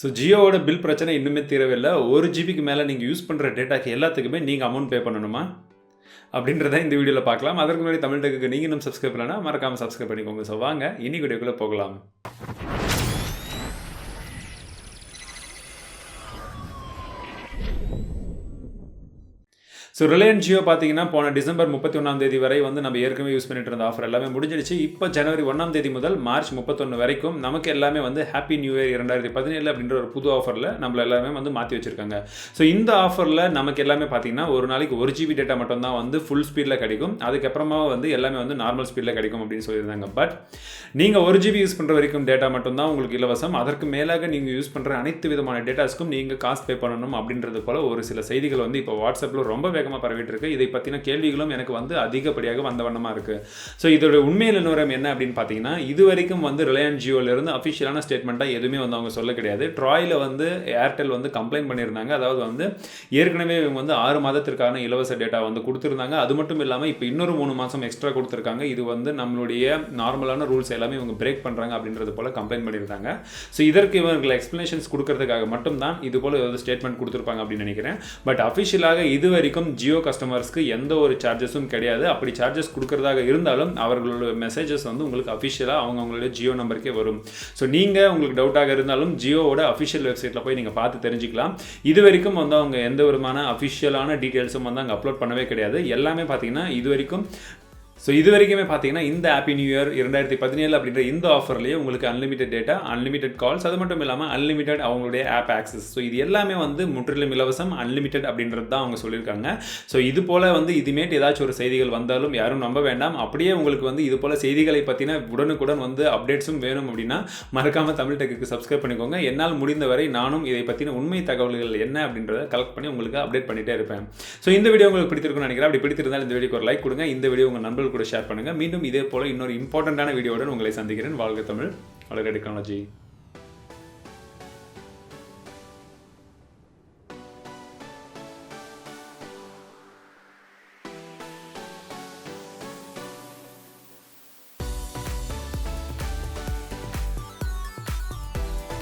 So ஜியோவோட bill பிரச்சனை இன்னுமே தீரவில்லை ஒரு ஜிபிக்கு மேலே நீங்கள் யூஸ் பண்ணுற டேட்டாக்கு எல்லாத்துக்குமே நீங்கள் அமௌண்ட் பே பண்ணணுமா? அப்படின்றத இந்த வீடியோவில் பார்க்கலாம். அதற்கு முன்னாடி தமிழ் டெக்குக்கு நீங்கள் இன்னும் சப்ஸ்கிரைப் பண்ணலாம் மறக்காமல் சப்ஸ்கிரைப் பண்ணிக்கோங்க. ஸோ வாங்க இனி வீடியோக்குள்ளே போகலாம். ஸோ ரிலையன்ஸ் ஜியோ பார்த்தீங்கன்னா போன டிசம்பர் முப்பத்தி ஒன்றாம் தேதி வரை வந்து நம்ம ஏற்கனவே யூஸ் பண்ணிட்டு இருந்த ஆஃபர் எல்லாமே முடிஞ்சிடுச்சு. இப்போ ஜனவரி ஒன்றாம் தேதி முதல் மார்ச் முப்பத்தொன்று வரைக்கும் நமக்கு எல்லாமே வந்து ஹாப்பி நியூ இயர் இரண்டாயிரத்தி பதினேழு அப்படின்ற ஒரு புது ஆஃபரில் நம்மள எல்லாமே வந்து மாற்றி வச்சிருக்காங்க. ஸோ இந்த ஆஃபரில் நமக்கு எல்லாமே பார்த்தீங்கன்னா ஒரு நாளைக்கு ஒரு ஜிபி டேட்டா மட்டும் தான் வந்து ஃபுல் ஸ்பீடில் கிடைக்கும். அதுக்கப்புறமா வந்து எல்லாமே வந்து நார்மல் ஸ்பீடில் கிடைக்கும் அப்படின்னு சொல்லியிருந்தாங்க. பட் நீங்கள் ஒரு ஜிபி யூஸ் பண்ணுற வரைக்கும் டேட்டா மட்டும்தான் உங்களுக்கு இலவசம். அதற்கு மேலாக நீங்கள் யூஸ் பண்ணுற அனைத்து விதமான டேட்டாஸ்க்கும் நீங்கள் காசு பே பண்ணணும் அப்படின்றது போல ஒரு சில செய்திகள் வந்து இப்போ வாட்ஸ்அப்பில் ரொம்ப வேகமாக பரவிட்டு இருக்கு. இதை பற்றின கேள்விகளும் எனக்கு வந்து அதிகப்படியாக வந்த வண்ணமாக இருக்குது ஸோ இதோட உண்மையில் நிலவரம் என்ன அப்படின்னு பார்த்தீங்கன்னா இது வரைக்கும் வந்து ரிலையன்ஸ் ஜியோலேருந்து அஃபிஷியலான ஸ்டேட்மெண்ட்டாக எதுவுமே வந்து அவங்க சொல்ல கிடையாது. ட்ராயில் வந்து ஏர்டெல் வந்து கம்ப்ளைண்ட் பண்ணியிருந்தாங்க. அதாவது வந்து ஏற்கனவே இவங்க வந்து ஆறு மாதத்திற்கான இலவச டேட்டா வந்து கொடுத்துருந்தாங்க. அது மட்டும் இல்லாமல் இப்போ இன்னொரு மூணு மாதம் எக்ஸ்ட்ரா கொடுத்துருக்காங்க. இது வந்து நம்மளுடைய நார்மலான ரூல்ஸ் எல்லாமே இவங்க பிரேக் பண்ணுறாங்க அப்படின்றது போல கம்ப்ளைண்ட் பண்ணியிருந்தாங்க. ஸோ இதற்கு இவர்கள் எக்ஸ்ப்ளனேஷன்ஸ் கொடுக்கறதுக்காக மட்டும்தான் இது போல ஏதாவது ஸ்டேட்மெண்ட் கொடுத்துருப்பாங்க அப்படின்னு நினைக்கிறேன். பட் அஃபிஷியலாக இது வரைக்கும் ஜியோ கஸ்டமர்ஸ்க்கு எந்த ஒரு சார்ஜஸும் கிடையாது. அப்படி சார்ஜஸ் கொடுக்குறதாக இருந்தாலும் அவர்களோட மெசேஜஸ் வந்து உங்களுக்கு அஃபிஷியலாக அவங்க அவங்களுடைய ஜியோ நம்பருக்கே வரும். ஸோ நீங்கள் உங்களுக்கு டவுட்டாக இருந்தாலும் ஜியோவோட அஃபிஷியல் வெப்சைட்டில் போய் நீங்கள் பார்த்து தெரிஞ்சுக்கலாம். இது வரைக்கும் வந்து அவங்க எந்த விதமான அஃபிஷியலான டீட்டெயில்ஸும் வந்து அங்கே அப்லோட் பண்ணவே கிடையாது. எல்லாமே பார்த்தீங்கன்னா இது வரைக்கும் ஸோ இது வரைக்குமே பார்த்தீங்கன்னா இந்த ஹாப்பி நியூ இயர் இரண்டாயிரத்தி பதினேழு அப்படின்ற இந்த ஆஃபர்லேயே உங்களுக்கு அன்லிமிட்டட் டேட்டா அன்லிமிட்டட் கால்ஸ் அது மட்டும் இல்லாமல் அன்லிமிட்டட் அவங்களுடைய ஆப் ஆக்சஸ் ஸோ இது எல்லாமே வந்து முற்றிலும் இலவசம் அன்லிமிட்டட் அப்படின்றது தான் அவங்க சொல்லியிருக்காங்க. ஸோ இது போல் வந்து இதுமேட்டு ஏதாச்சும் ஒரு செய்திகள் வந்தாலும் யாரும் நம்ப வேண்டாம். அப்படியே உங்களுக்கு வந்து இது போல் செய்திகளை பற்றின உடனுக்குடன் வந்து அப்டேட்ஸும் வேணும் அப்படின்னா மறக்காமல் தமிழ் டெக்குக்கு சப்ஸ்கிரைப் பண்ணிக்கோங்க. என்னால் முடிந்தவரை நானும் இதை பற்றின உண்மை தகவல்கள் என்ன அப்படின்றத கலெக்ட் பண்ணி உங்களுக்கு அப்டேட் பண்ணிட்டே இருப்பேன். ஸோ இந்த வீடியோ உங்களுக்கு பிடித்திருக்கும்னு நினைக்கிறேன். அப்படி பிடித்திருந்தால் இந்த வீடியோக்கு ஒரு லைக் கொடுங்க. இந்த வீடியோ உங்கள் நண்பர்கள் நண்பர்கள் கூட ஷேர் பண்ணுங்கள் மீண்டும் இதே போல் இன்னொரு இம்பார்ட்டண்ட்டான வீடியோவுடன் உங்களை சந்திக்கிறேன். வாழ்க தமிழ். வளர டெக்னாலஜி.